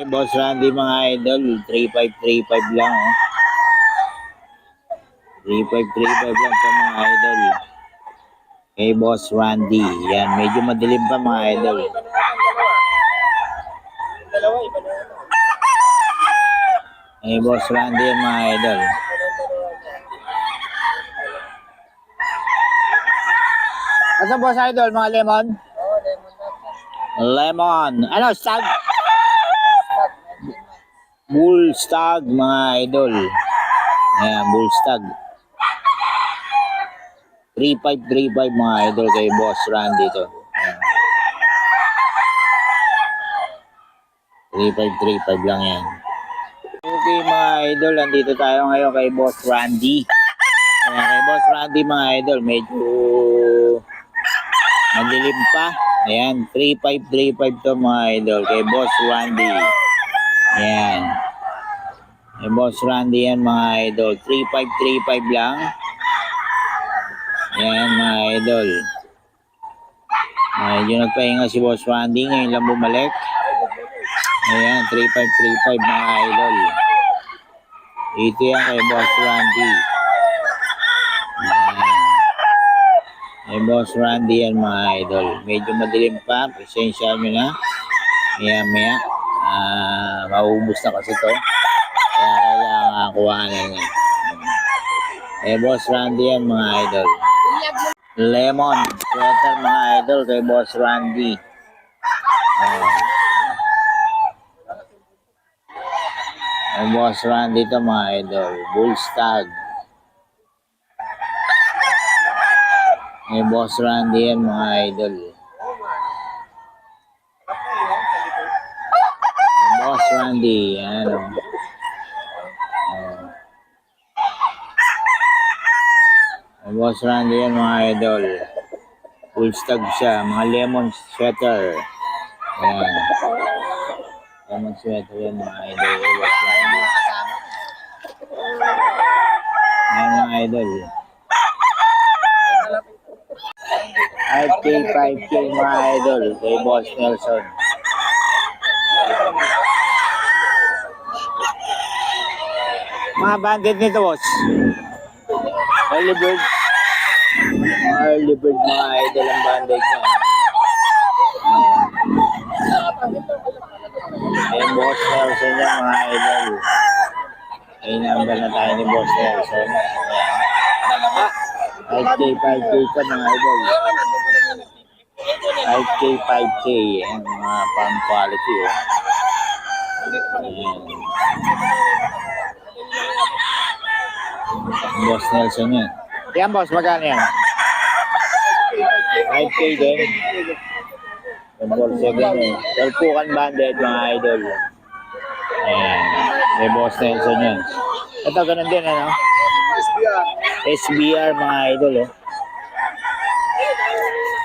Hey, Boss Randy mga idol, 3535 lang oh. 3535 lang sa mga idol. Kay Boss Randy. Yan, medyo madilim pa mga idol. Kay Boss Randy mga idol. Asa Boss Idol, mga lemon? Lemon. Ano, stag? Bull stag, mga idol. Ayan, bull stag. 3535 mga idol kay Boss Randy to. Ayan. 3535 lang yan. Okay mga idol, andito tayo ngayon kay Boss Randy. Ayan, kay Boss Randy mga idol, medyo madilim pa. Ayan, 3535 to mga idol kay Boss Randy. Ayan. Kay Boss Randy yan mga idol. 3535 lang. Ayan mga idol. Medyo nagpahinga si Boss Randy. Ngayon lang bumalik. Ayan, 3535 mga idol. Ito yan kay Boss Randy. Ayan. Boss Randy yan mga idol. Medyo madilim pa. Pasensya nyo na. Maya maya. Ah, maubos na kasi to. Kaya kailangan kuhanan niya. Kay Boss Randy yan mga idol. Lemon. Sweater mga idol kay Boss Randy. Ayan. Kay Boss Randy to mga idol. Bull Stag. Kay Boss Randy yan mga idol. Boss Randy. Ano. Kay Boss Randy yan mga idol. Full stag siya. Mga lemon sweater. Ayan. Lemon sweater yan mga idol. Boss Randy. Ayan mga idol. 5K, 5K mga idol kay Boss Nelson. Mga bandit nito, boss. Early bird. Early bird mga idol ang bandit niya. Ay, Boss Nelson niya mga idol. Ay, number na tayo ni Boss Nelson. Ayan. 5K, 5K ka mga idol. 5K, 5K. Ayan, mga farm quality. Oh. Ayan. Boss Nelson yan. Yan, boss. Magkano yan? 5K din. Yung Volkswagen yun. Talpukan bandit, mga idol. Ayan. May Boss Nelson yan. Ito, ganun din, ano? SBR. SBR, mga idol, oh.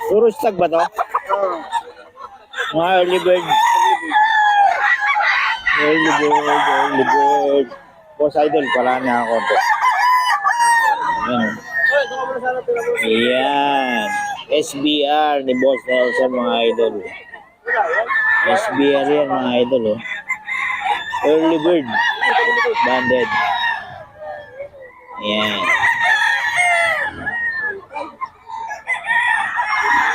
Puro stag ba to? Mga early bird. Early bird, early bird. Boss idol, pala na ako to. Yan. Oy, saka mo na sana pila mo. Ayan. SBR ni Boss Nelson, mga idol. Yan. SBR yan, mga idol, oh. Early bird. Banded. Ayan.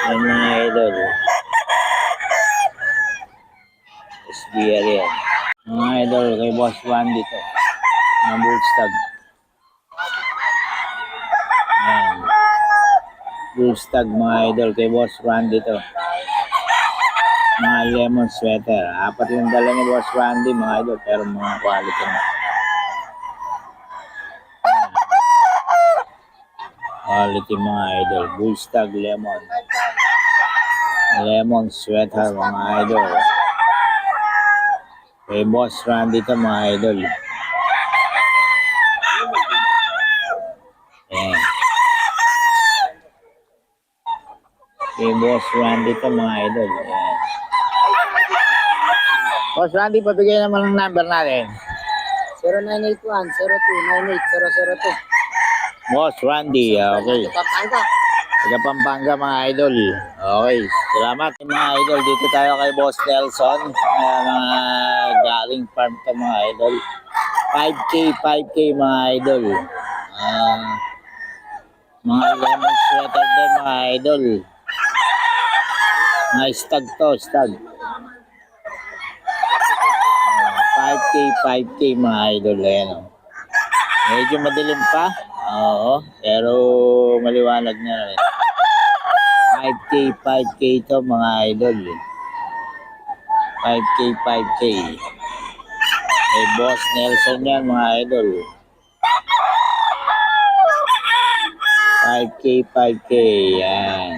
Yan, mga idol. SBR yan. Mga idol, kay Boss Juan dito. Mga bullstag. Ayan. Bullstag, mga idol, kay Boss Juan dito. Mga lemon sweater. Apat lang dala ni Boss Randy, mga idol, pero mga quality na. Quality mga idol. Bullstag lemon. Lemon sweater mga idol. Kay Boss Randy to mga idol. Ayan. Kay Boss Randy to mga idol. Ayan. Boss Randy, pabigay naman ng number natin. 0981-0298-002. Boss Randy, ah, okay. Pampanga. Taga Pampanga mga idol. Okay, salamat mga idol. Dito tayo kay Boss Nelson. May mga sariling farm to mga idol. 5K, 5K mga idol. Ah, mga lemon sweater din mga idol. Mga stag to, stag. Ah, 5K, 5K mga idol. Ayan o. Medyo madilim pa. Oo. Pero maliwanag na rin. 5K, 5K to mga idol. 5K, 5K. Eh, Boss Nelson yan mga idol. 5K, 5K. Yan.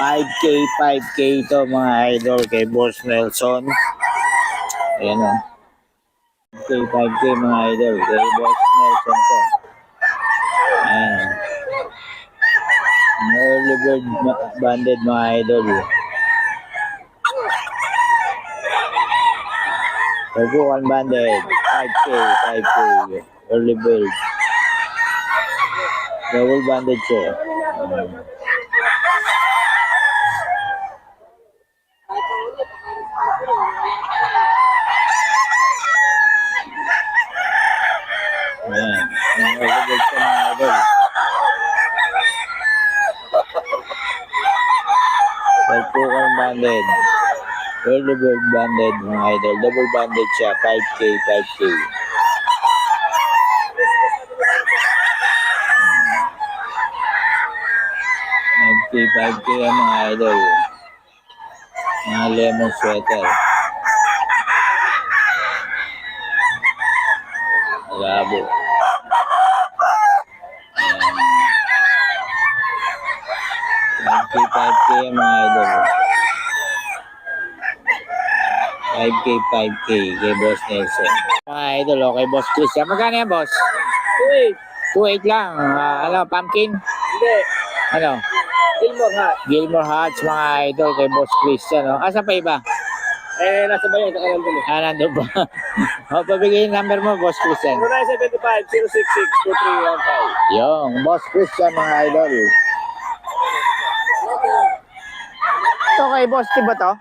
5K, 5K to mga idol kay Boss Nelson. Ayan o. 5K, 5K mga idol kay Boss Nelson to. Ayan. Ang Early bird banded mga idol. Taguan banded. 5K, 5K. Early bird. Double banded siya. Ayan. Ang early bird siya mga idol. Pagpukan banded. Bird banded mga idol. Double banded siya. 5K, 5K. Hmm. 5K, 5K yan mga idol. Mga lemon sweater. Labo. Ayan. 5K, 5K yan mga idol. 5K, 5K kay Boss Nelson. Mga idol, okay, Boss Christian. Magkano yan, Boss? Wait, 2.8 lang. Ah, ano, pumpkin? hindi. Ano? Gilmore ha. Gilmore Hats, mga idol kay Boss Christian. No? Asa pa iba? Eh, nasa bayan, sa kanan dun eh. Ah, nandun ba? o, pabigay yung number mo, Boss Christian. 0975-066-2315. Yung, Boss Christian, mga idol. Ito kay Boss ba to?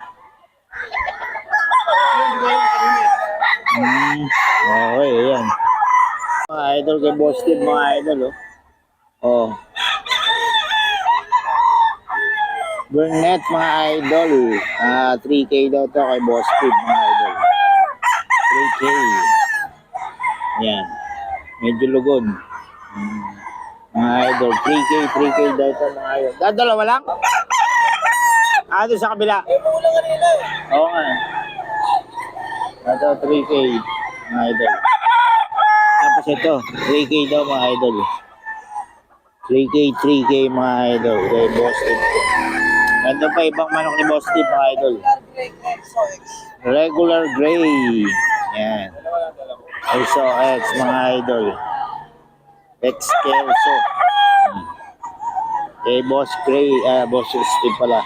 Hmm, okay, yan. Mga idol kay Boss T, mga idol, oh. Oh. Burnett, mga idol. Ah, 3K daw to kay Boss T, mga idol. 3K. Yan. Medyo lugon. Hmm. Mga idol, 3K, 3K daw to, mga idol. Dadalawa lang? Ah, doon sa kabila. Oo nga. Ito, 3K, mga idol. Tapos ito, 3K daw, mga idol. 3K, 3K, mga idol. Kay Boss Tip. Ganda pa ibang manok ni Boss Tip, mga idol. Regular gray. Yan. Also, X, mga idol. X. Hmm. Kay Boss Gray, ah, Boss Steve pala.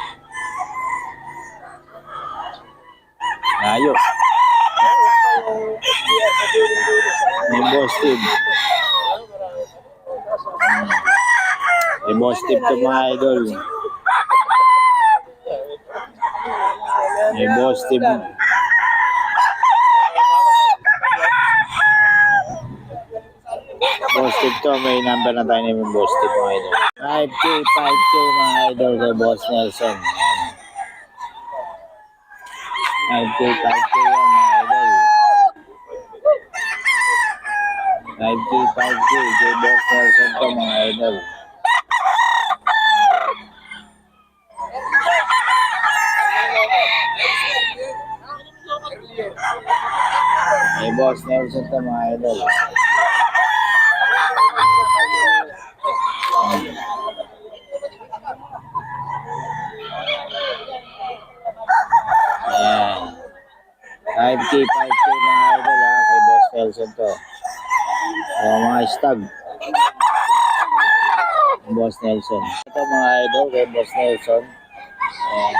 Ayo. May Boss Steve. May Boss Steve to mga idol. May Boss Steve. Boss Steve to, may number na tayo ni Boss Steve mga idol. 5K, 5K mga idol kay Boss Nelson. Yan. 5K, 5K yan mga idol. 5K, 5K kay Boss Nelson to mga idol. Boss Nelson to mga idol. Ayan. 5K, 5K mga idol ha, kay Boss Nelson to. Yung mga stag. Boss Nelson. Ito mga idol kay Boss Nelson. Ayan.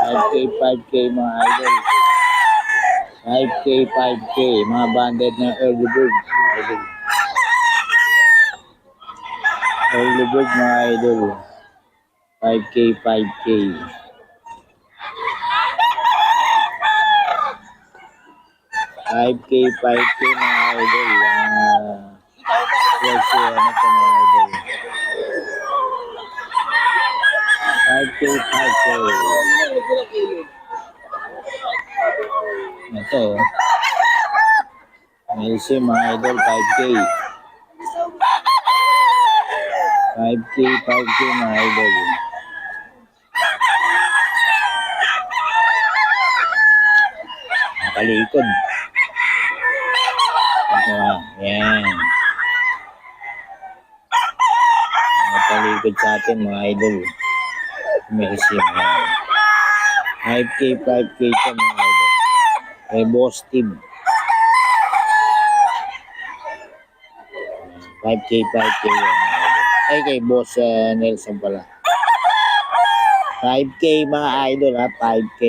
5K, 5K mga idol. 5K, 5K. Mga banded ng early bird. Mga idol. Early bird mga idol. 5K, 5K. Five K, five K mga idol. Presyo ano to mga idol. 5K, 5K. Ito. LC mga idol, 5K. 5K, 5K mga idol. Nakalikod. Ito ah, yan. Nakalikod sa atin mga idol. Mga 5K, 5K ito mga idol. Kay Boss Steve. 5K, 5K yan mga idol. Ay, kay Boss ah, Nelson pala. 5K mga idol ha, 5K.